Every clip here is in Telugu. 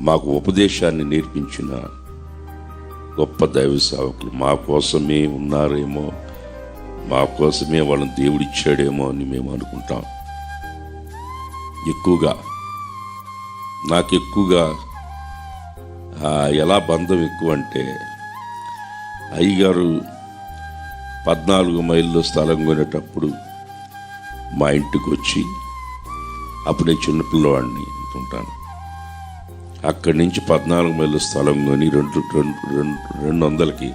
మాకు ఉపదేశాన్ని నేర్పించిన గొప్ప దైవ సేవకులు. మా కోసమే ఉన్నారేమో మా కోసమే వాళ్ళని దేవుడిచ్చాడేమో అని మేము అనుకుంటాం. ఎక్కువగా నాకు ఎక్కువగా ఎలా బంధం ఎక్కువ అంటే అయ్యగారు పద్నాలుగు మైళ్ళు స్థలం కొనేటప్పుడు మా ఇంటికి వచ్చి అప్పుడే చిన్నపిల్లవాడిని ఉంటాను అక్కడి నుంచి పద్నాలుగు మైళ్ళ స్థలం కానీ రెండు రెండు రెండు రెండు వందలకి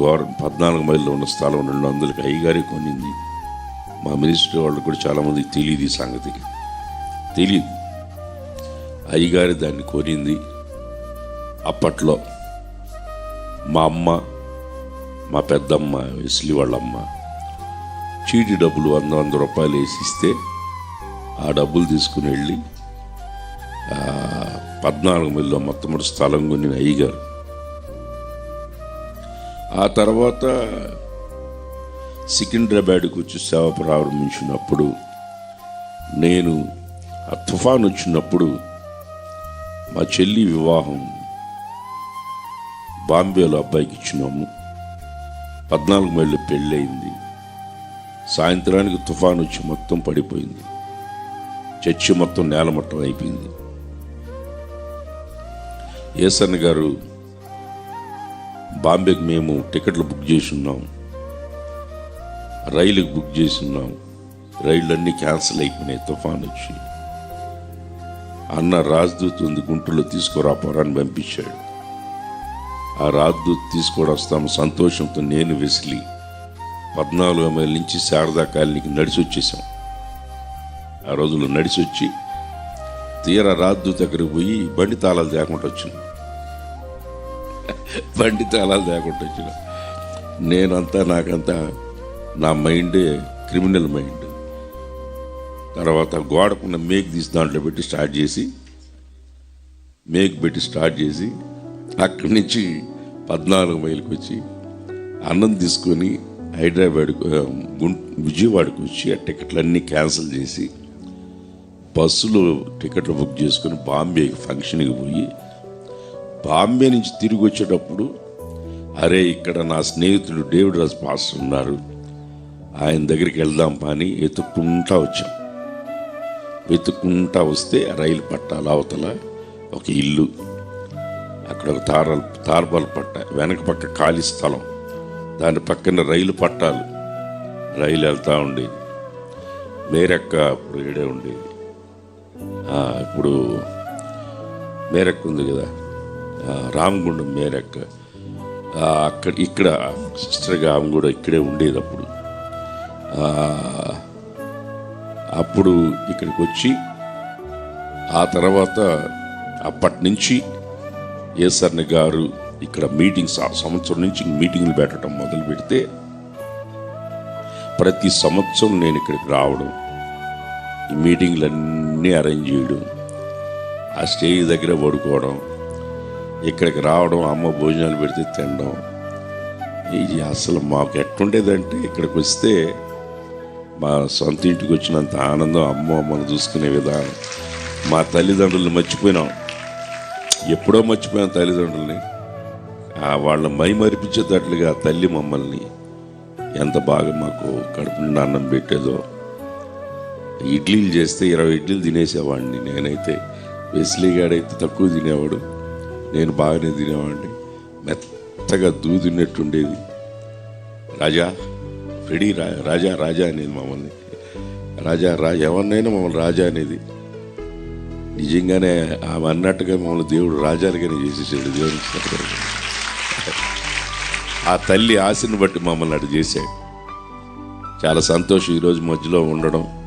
గోర పద్నాలుగు మైళ్ళు ఉన్న స్థలం రెండు వందలకి అయ్యగారి కొనింది. మా మినిస్టర్ వాళ్ళు కూడా చాలామందికి తెలియదు ఈ సంగతి. తెలియదు అయ్యగారి దాన్ని కొనింది. అప్పట్లో మా అమ్మ మా పెద్దమ్మ వెస్లి వాళ్ళమ్మ చీటి డబ్బులు వంద వంద రూపాయలు వేసి ఇస్తే ఆ డబ్బులు తీసుకుని వెళ్ళి పద్నాలుగు మిల్లో మొట్టమొదటి స్థలం కొన్ని అయ్యగారు. ఆ తర్వాత సికింద్రాబాద్కి వచ్చి సేవ ప్రారంభించినప్పుడు నేను ఆ తుఫాన్ వచ్చినప్పుడు మా చెల్లి వివాహం బాంబేలో అబ్బాయికి ఇచ్చినాము. పద్నాలుగు మైళ్ళు పెళ్ళయింది. సాయంత్రానికి తుఫాన్ వచ్చి మొత్తం పడిపోయింది. చర్చి మొత్తం నేలమట్టం అయిపోయింది. ఏసన్న గారు బాంబేకి మేము టికెట్లు బుక్ చేసి ఉన్నాం. రైలుకి బుక్ చేసి ఉన్నాం. రైళ్ళన్నీ క్యాన్సిల్ అయిపోయినాయి తుఫాన్ వచ్చి. అన్న రాజ్దూత్ ఉంది గుంటూరులో తీసుకురాపోరాని పంపించాడు. ఆ రాజ్దూత్ తీసుకొని వస్తాము సంతోషంతో నేను వెసిలి పద్నాలుగు మైల నుంచి శారదా కాలనీకి నడిచి వచ్చేసాం. ఆ రోజుల్లో నడిచి వచ్చి తీరా రాజ్దూత్ దగ్గరికి పోయి బండి తాళాలు తేకుండా వచ్చింది బండి తాళాలు లేకుండా వచ్చిన. నేనంతా నాకంతా నా మైండ్ క్రిమినల్ మైండ్. తర్వాత గోడకున్న మేక్ తీసి దాంట్లో పెట్టి స్టార్ట్ చేసి మేక్ పెట్టి స్టార్ట్ చేసి అక్కడి నుంచి పద్నాలుగు మైలుకి వచ్చి అన్నం తీసుకొని హైదరాబాద్ గుంట విజయవాడకు వచ్చి ఆ టికెట్లన్నీ క్యాన్సిల్ చేసి బస్సులో టికెట్లు బుక్ చేసుకొని బాంబేకి ఫంక్షన్కి పోయి బాంబే నుంచి తిరిగి వచ్చేటప్పుడు అరే ఇక్కడ నా స్నేహితుడు డేవిడ్ రాజ్ పాస్టర్ ఉన్నారు. ఆయన దగ్గరికి వెళ్దాం పని వెతుక్కుంటా వచ్చాం. వెతుక్కుంటా వస్తే రైలు పట్టాల అవతల ఒక ఇల్లు. అక్కడ ఒక తార తార్బల్ పట్ట వెనక పక్క ఖాళీ స్థలం. దాని పక్కన రైలు పట్టాలు. రైలు వెళ్తూ ఉండేది. మేరక్క అప్పుడు ఏడే ఉండేది. ఇప్పుడు మేరక్క ఉంది కదా. రామగుండం మేరెక్క అక్కడ ఇక్కడ సిస్టర్గా ఆమె కూడా ఇక్కడే ఉండేది అప్పుడు అప్పుడు ఇక్కడికి వచ్చి ఆ తర్వాత అప్పటి నుంచి ఏసర్ని గారు ఇక్కడ మీటింగ్స్ ఆ సంవత్సరం నుంచి మీటింగ్లు పెట్టడం మొదలు పెడితే ప్రతి సంవత్సరం నేను ఇక్కడికి రావడం ఈ మీటింగ్లన్నీ అరేంజ్ చేయడం ఆ స్టేజ్ దగ్గర పడుకోవడం ఇక్కడికి రావడం అమ్మ భోజనాలు పెడితే తినడం ఇది అసలు మాకు ఎట్టుండేదంటే ఇక్కడికి వస్తే మా సొంత ఇంటికి వచ్చినంత ఆనందం అమ్మ అమ్మను చూసుకునే విధానం. మా తల్లిదండ్రులను మర్చిపోయినాం. ఎప్పుడో మర్చిపోయాం తల్లిదండ్రుల్ని. వాళ్ళ మై మరిపించేటట్లుగా తల్లి మమ్మల్ని ఎంత బాగా మాకు కడుపు నిండా అన్నం పెట్టేదో ఇడ్లీలు చేస్తే ఇరవై ఇడ్లీలు తినేసేవాడిని నేనైతే. వెస్లీ గాడైతే తక్కువ తినేవాడు. నేను బాగానే తినేవాడిని. మెత్తగా దూదిన్నట్టుండేది రాజా రెడీ రా రాజా రాజా అనేది మమ్మల్ని. రాజా రా ఎవరినైనా మమ్మల్ని రాజా అనేది. నిజంగానే ఆమె అన్నట్టుగా మమ్మల్ని దేవుడు రాజాలుగానే చేసేసాడు దేవుని ఆ తల్లి ఆశను బట్టి మమ్మల్ని అటు చేశాడు. చాలా సంతోషం ఈరోజు మధ్యలో ఉండడం.